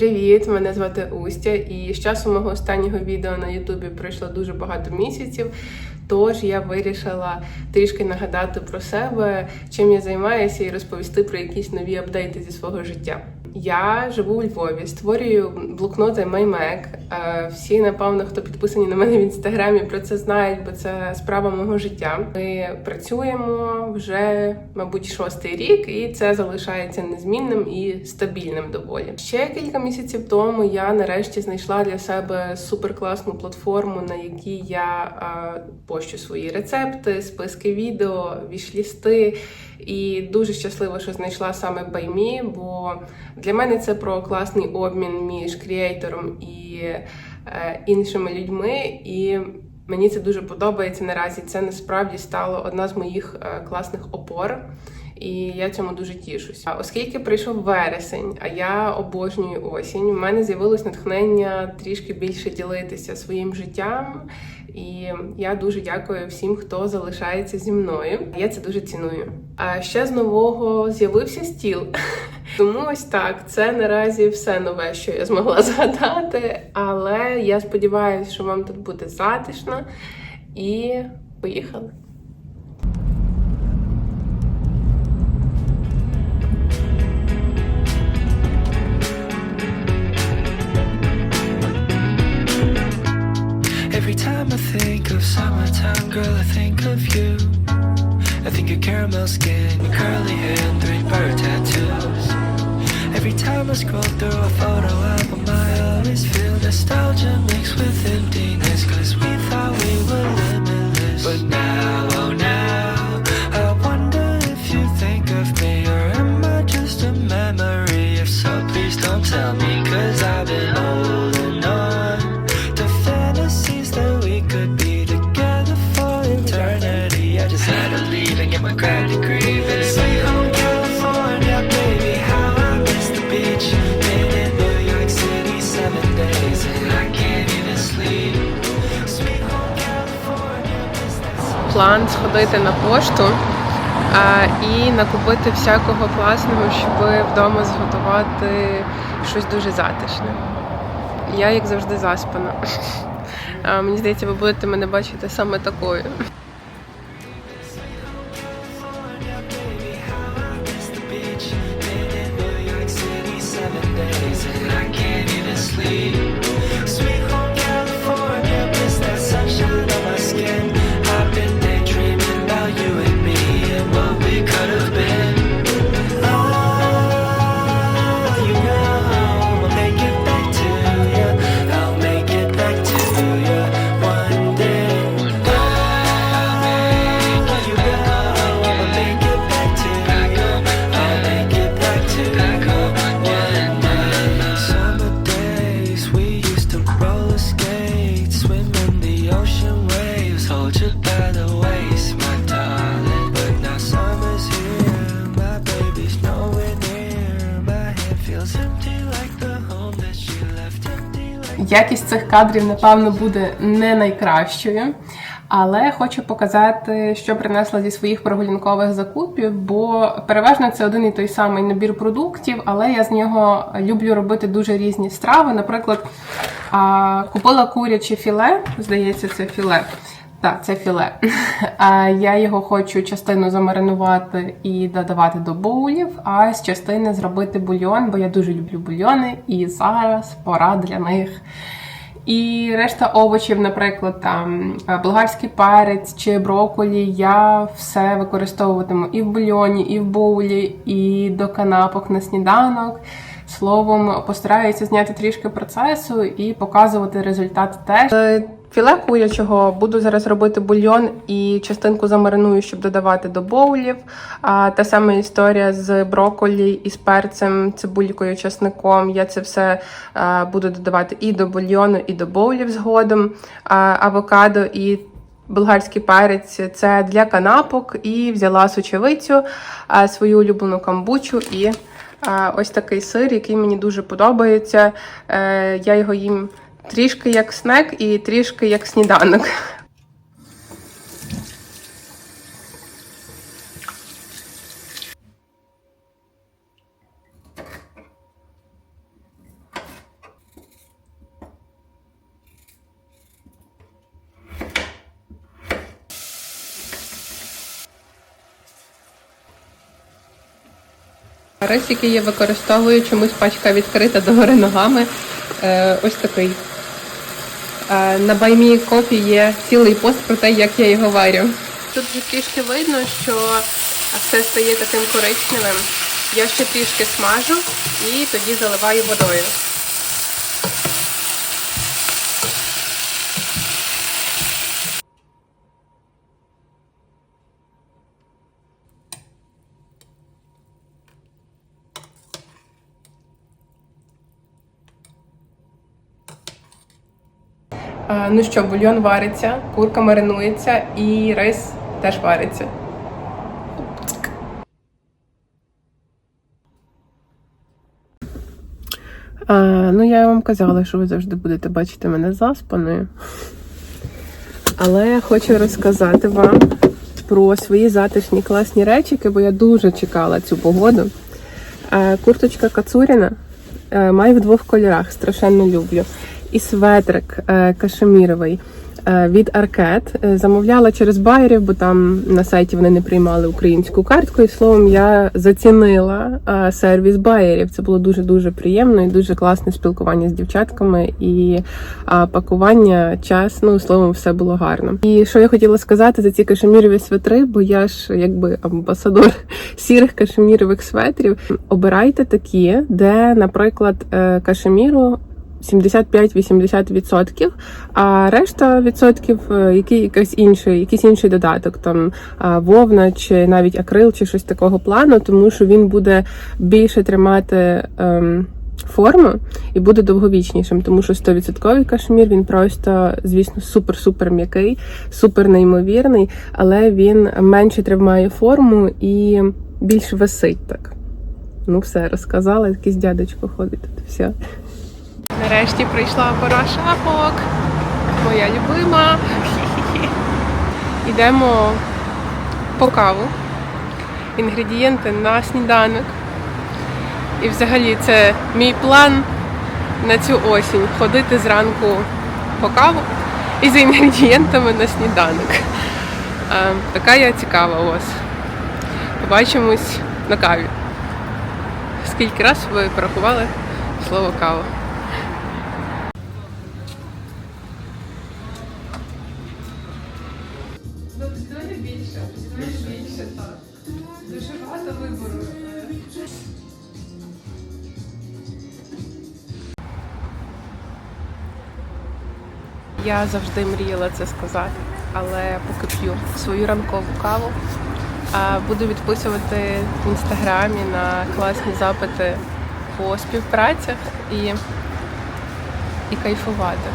Привіт, мене звати Устя, і з часу мого останнього відео на Ютубі пройшло дуже багато місяців. Тож я вирішила трішки нагадати про себе, чим я займаюся, і розповісти про якісь нові апдейти зі свого життя. Я живу у Львові, створюю блокноти MyMac. Е, Всі, напевно, хто підписані на мене в інстаграмі, про це знають, бо це справа мого життя. Ми працюємо вже, мабуть, шостий рік, і це залишається незмінним і стабільним доволі. Ще кілька місяців тому я нарешті знайшла для себе суперкласну платформу, на якій я е, пощу свої рецепти, списки відео, вішлісти. І дуже щаслива, що знайшла саме BuyMe, бо для мене це про класний обмін між креатором і е, іншими людьми. І мені це дуже подобається наразі. Це насправді стало одна з моїх е, класних опор. І я цьому дуже тішусь. Оскільки прийшов вересень, а я обожнюю осінь, в мене з'явилось натхнення трішки більше ділитися своїм життям. І я дуже дякую всім, хто залишається зі мною. Я це дуже ціную. А ще з нового з'явився стіл. Тому ось так. Це наразі все нове, що я змогла згадати. Але я сподіваюся, що вам тут буде затишно. І поїхали. Girl, I think of you. I think of caramel skin, your curly hair, and three bird tattoos. Every time I scroll through a photo album, I always feel nostalgia mixed with emptiness. Cause we thought we were limitless. But now, план сходити на пошту а, і накупити всякого класного, щоб вдома зготувати щось дуже затишне. Я, як завжди, заспана. А, мені здається, ви будете мене бачити саме такою. Якість цих кадрів, напевно, буде не найкращою. Але хочу показати, що принесла зі своїх прогулянкових закупів, бо переважно це один і той самий набір продуктів, але я з нього люблю робити дуже різні страви. Наприклад, купила куряче філе, здається, це філе. Так, це філе. А я його хочу частину замаринувати і додавати до боулів, а з частини зробити бульйон, бо я дуже люблю бульйони, і зараз пора для них. І решта овочів, наприклад, там е, болгарський перець чи брокколі, я все використовуватиму і в бульйоні, і в боулі, і до канапок на сніданок. Словом, постараюся зняти трішки процесу і показувати результат теж. Е, Філе курячого буду зараз робити бульйон і частинку замариную, щоб додавати до боулів. А та сама історія з брокколі і з перцем, цибулькою, часником. Я це все е, буду додавати і до бульйону, і до боулів згодом. А, авокадо і болгарський перець це для канапок. І взяла сочевицю, е, свою улюблену камбучу і. А, Ось такий сир, який мені дуже подобається. Е, Я його їм Трішки як снек і трішки як сніданок. Рис, який я використовую, чомусь пачка відкрита догори ногами. Е, ось такий. Е, на баймі кофі є цілий пост про те, як я його варю. Тут вже трішки видно, що все стає таким коричневим. Я ще трішки смажу і тоді заливаю водою. Ну що, бульйон вариться, курка маринується і рис теж вариться. А, ну, я вам казала, що ви завжди будете бачити мене заспаною. Але я хочу розказати вам про свої затишні класні речики, бо я дуже чекала цю погоду. Е, Курточка Кацуріна е, маю в двох кольорах, страшенно люблю. І светрик е, кашеміровий е, від Аркет. Е, Замовляла через байерів, бо там на сайті вони не приймали українську картку. І словом, я зацінила сервіс байерів. Це було дуже дуже приємно і дуже класне спілкування з дівчатками і пакування, час, ну словом, все було гарно. І що я хотіла сказати за ці кашемірові светри, бо я ж якби амбасадор сірих кашемірових светрів. Обирайте такі, де, наприклад, кашеміру 75-80%, а решта відсотків, е, який якийсь інший, якийсь інший додаток, там вовна чи навіть акрил, чи щось такого плану, тому що він буде більше тримати. Ем, Форму і буде довговічнішим, тому що 100% кашмір він просто, звісно, супер-супер м'який, супер неймовірний, але він менше тримає форму і більш висить так. Ну, все, розказала, якийсь дядечко ходить тут. Все. Нарешті прийшла пора шапок. Моя любима. Йдемо по каву. Інгредієнти на сніданок. І взагалі це мій план на цю осінь ходити зранку по каву і за інгредієнтами на сніданок. А, така я цікава у вас. Побачимось на каві. Скільки раз ви порахували слово кава? Я завжди мріяла це сказати, але поки п'ю свою ранкову каву. Буду відписувати в інстаграмі на класні запити по співпрацях і, і кайфувати.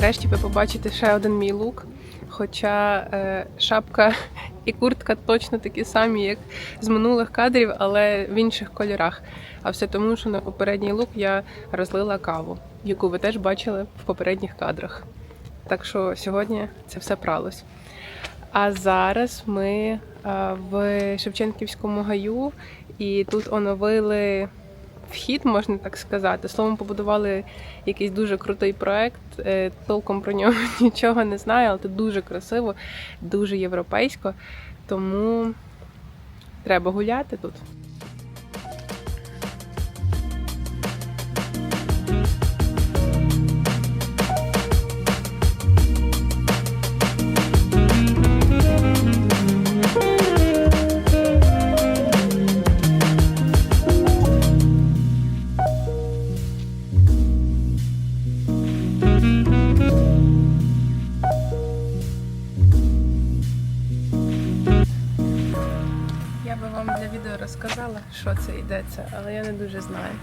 Нарешті ви побачите ще один мій лук. Хоча е, шапка і куртка точно такі самі, як з минулих кадрів, але в інших кольорах. А все тому, що на попередній лук я розлила каву, яку ви теж бачили в попередніх кадрах. Так що сьогодні це все пралось. А зараз ми е, в Шевченківському гаю, і тут оновили вхід, можна так сказати. Словом, побудували якийсь дуже крутий проект. Е, Толком про нього нічого не знаю, але це дуже красиво, дуже європейсько. Тому треба гуляти тут. Сказала, що це йдеться, але я не дуже знаю.